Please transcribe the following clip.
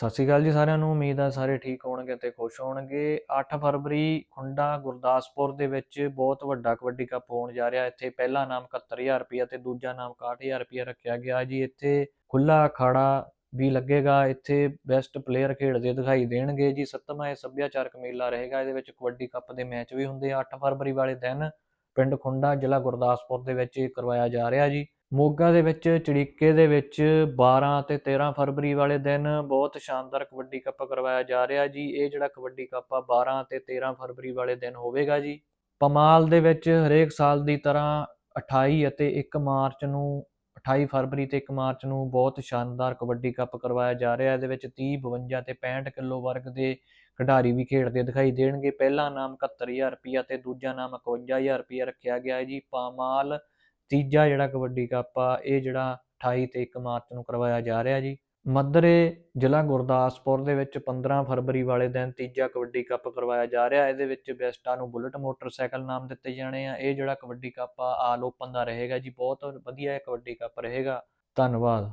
ਸਤਿ ਸ਼੍ਰੀ ਅਕਾਲ ਜੀ ਸਾਰਿਆਂ ਨੂੰ, ਉਮੀਦ ਆ ਸਾਰੇ ਠੀਕ ਹੋਣਗੇ ਤੇ ਖੁਸ਼ ਹੋਣਗੇ। 8 ਫਰਵਰੀ ਖੁੰਡਾ ਗੁਰਦਾਸਪੁਰ ਦੇ ਵਿੱਚ ਬਹੁਤ ਵੱਡਾ ਕਬੱਡੀ ਕੱਪ ਹੋਣ ਜਾ ਰਿਹਾ। ਇੱਥੇ ਪਹਿਲਾ ਨਾਮ 71000 ਰੁਪਇਆ ਤੇ ਦੂਜਾ ਨਾਮ 61000 ਰੁਪਇਆ ਰੱਖਿਆ ਗਿਆ ਜੀ। ਇੱਥੇ ਖੁੱਲਾ ਅਖਾੜਾ ਵੀ ਲੱਗੇਗਾ। ਇੱਥੇ ਬੈਸਟ ਪਲੇਅਰ ਖੇਡਦੇ ਦਿਖਾਈ ਦੇਣਗੇ ਜੀ। ਸੱਤਵਾਂ ਇਹ ਸੱਭਿਆਚਾਰਕ ਮੇਲਾ ਰਹੇਗਾ। ਇਹਦੇ ਵਿੱਚ ਕਬੱਡੀ ਕੱਪ ਦੇ ਮੈਚ ਵੀ ਹੁੰਦੇ ਆ। 8 ਫਰਵਰੀ ਵਾਲੇ ਦਿਨ ਪਿੰਡ ਖੁੰਡਾ ਜ਼ਿਲ੍ਹਾ ਗੁਰਦਾਸਪੁਰ ਦੇ ਵਿੱਚ ਕਰਵਾਇਆ ਜਾ ਰਿਹਾ ਜੀ। ਮੋਗਾ ਦੇ ਵਿੱਚ, ਚੜੀਕੇ ਦੇ ਵਿੱਚ 12 ਤੇ 13 ਫਰਵਰੀ ਵਾਲੇ ਦਿਨ ਬਹੁਤ ਸ਼ਾਨਦਾਰ ਕਬੱਡੀ ਕੱਪ ਕਰਵਾਇਆ ਜਾ ਰਿਹਾ ਜੀ। ਇਹ ਜਿਹੜਾ ਕਬੱਡੀ ਕੱਪ ਆ 12 ਤੇ 13 ਫਰਵਰੀ ਵਾਲੇ ਦਿਨ ਹੋਵੇਗਾ ਜੀ। ਪਮਾਲ ਦੇ ਵਿੱਚ ਹਰੇਕ ਸਾਲ ਦੀ ਤਰ੍ਹਾਂ 28 ਅਤੇ 1 ਮਾਰਚ ਨੂੰ 28 ਫਰਵਰੀ ਤੇ 1 ਮਾਰਚ ਨੂੰ ਬਹੁਤ ਸ਼ਾਨਦਾਰ ਕਬੱਡੀ ਕੱਪ ਕਰਵਾਇਆ ਜਾ ਰਿਹਾ। ਇਹਦੇ ਵਿੱਚ 30 52 ਤੇ 65 ਕਿਲੋ ਵਰਗ ਦੇ ਖਿਡਾਰੀ ਵੀ ਖੇਡਦੇ ਦਿਖਾਈ ਦੇਣਗੇ। ਪਹਿਲਾ ਨਾਮ 71000 ਰੁਪਇਆ ਤੇ ਦੂਜਾ ਨਾਮ 51000 ਰੁਪਇਆ ਰੱਖਿਆ ਗਿਆ ਹੈ ਜੀ। ਪਾਮਾਲ ਤੀਜਾ ਜਿਹੜਾ ਕਬੱਡੀ ਕੱਪ ਆ, ਇਹ ਜਿਹੜਾ 28 ਤੇ 1 ਮਾਰਚ ਨੂੰ ਕਰਵਾਇਆ ਜਾ ਰਿਹਾ ਜੀ। ਮੱਦਰੇ ਜ਼ਿਲ੍ਹਾ ਗੁਰਦਾਸਪੁਰ ਦੇ ਵਿੱਚ 15 ਫਰਵਰੀ ਵਾਲੇ ਦਿਨ ਤੀਜਾ ਕਬੱਡੀ ਕੱਪ ਕਰਵਾਇਆ ਜਾ ਰਿਹਾ। ਇਹਦੇ ਵਿੱਚ ਬੈਸਟਾ ਨੂੰ ਬੁਲਟ ਮੋਟਰਸਾਈਕਲ ਨਾਮ ਦਿੱਤੇ ਜਾਣੇ ਆ। ਇਹ ਜਿਹੜਾ ਕਬੱਡੀ ਕੱਪ ਆ ਆਲ ਓਪਨ ਦਾ ਰਹੇਗਾ ਜੀ। ਬਹੁਤ ਵਧੀਆ ਕਬੱਡੀ ਕੱਪ ਰਹੇਗਾ। ਧੰਨਵਾਦ।